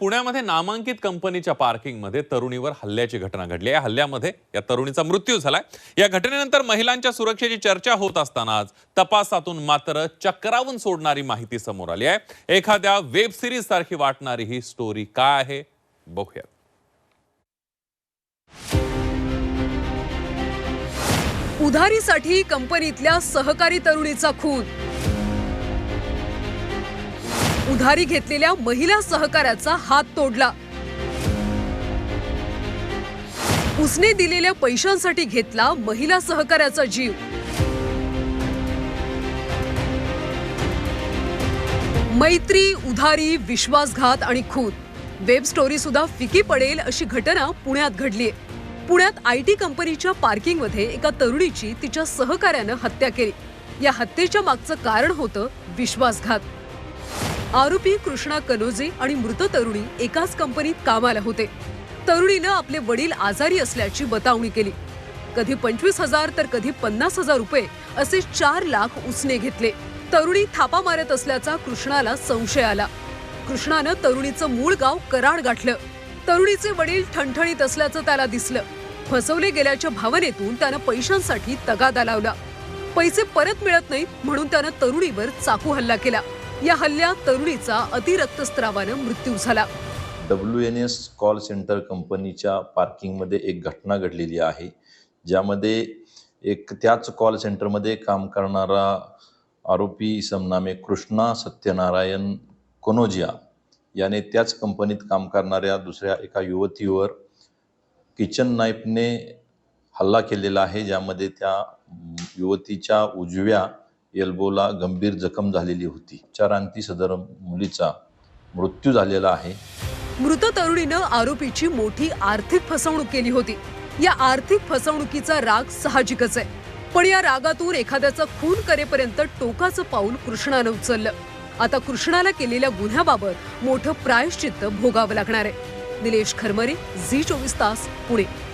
पुण्यामध्ये नामांकित कंपनीच्या पार्किंगमध्ये तरुणीवर हल्ल्याची घटना घडली. या हल्ल्यामध्ये या तरुणीचा मृत्यू झालाय. या घटनेनंतर महिलांच्या सुरक्षेची चर्चा होत असतानाच तपासातून मात्र चक्रावून सोडणारी माहिती समोर आली आहे. एखाद्या वेब सिरीज सारखी वाटणारी ही स्टोरी काय आहे? बघूया उधारीसाठी कंपनीतल्या सहकारी तरुणीचा खून उधारी घेतलेल्या महिला सहकाऱ्याचा हात तोडला. उसने दिलेल्या पैशांसाठी घेतला महिला सहकाऱ्याचा जीव. मैत्री उधारी विश्वासघात आणि खून. वेब स्टोरी सुद्धा फिकी पडेल अशी घटना पुण्यात घडलीय. पुण्यात आय टी कंपनीच्या पार्किंगमध्ये एका तरुणीची तिच्या सहकाऱ्यानं हत्या केली. या हत्येच्या मागचं कारण होतं विश्वासघात. आरोपी कृष्णा कनोजे आणि मृत तरुणी एकाच कंपनीत कामाला होते. तरुणीनं आपले वडील आजारी असल्याची बतावणी केली. कधी पंचवीस हजार तर कधी पन्नास हजार रुपये असे चार लाख उसने घेतले. तरुणी थापा मारत असल्याचा कृष्णाला संशय आला. कृष्णानं तरुणीचं मूळ गाव कराड गाठलं. तरुणीचे वडील ठणठणीत असल्याचं त्याला दिसलं. फसवले गेल्याच्या भावनेतून त्यानं पैशांसाठी तगादा लावला. पैसे परत मिळत नाहीत म्हणून त्यानं तरुणीवर चाकू हल्ला केला. या हल्ल्यात तरुणीचा अतिरक्तस्त्रावानं मृत्यू झाला. W N S call centre कंपनीच्या पार्किंगमध्ये एक घटना घडलेली आहे. ज्यामध्ये एक त्याच कॉल सेंटरमध्ये काम करणारा आरोपी समनामे कृष्णा सत्यनारायण कोनोजिया याने त्याच कंपनीत काम करणाऱ्या दुसऱ्या एका युवतीवर किचन नाईफने हल्ला केलेला आहे. ज्यामध्ये त्या युवतीच्या उजव्या एल्बोला गंभीर जखम झालेली होती. उपचारांती सदर मुलीचा मृत्यू झालेला आहे. मृत तरुणीनं आरोपीची मोठी आर्थिक फसवणूक केली होती. या आर्थिक फसवणुकीचा राग साहजिकच आहे. पण या रागातून एखाद्याचा खून करेपर्यंत टोकाचं पाऊल कृष्णानं उचललं. आता कृष्णाला केलेल्या गुन्ह्याबाबत मोठं प्रायश्चित्त भोगावं लागणार आहे. निलेश खरमरे झी चोवीस तास पुणे.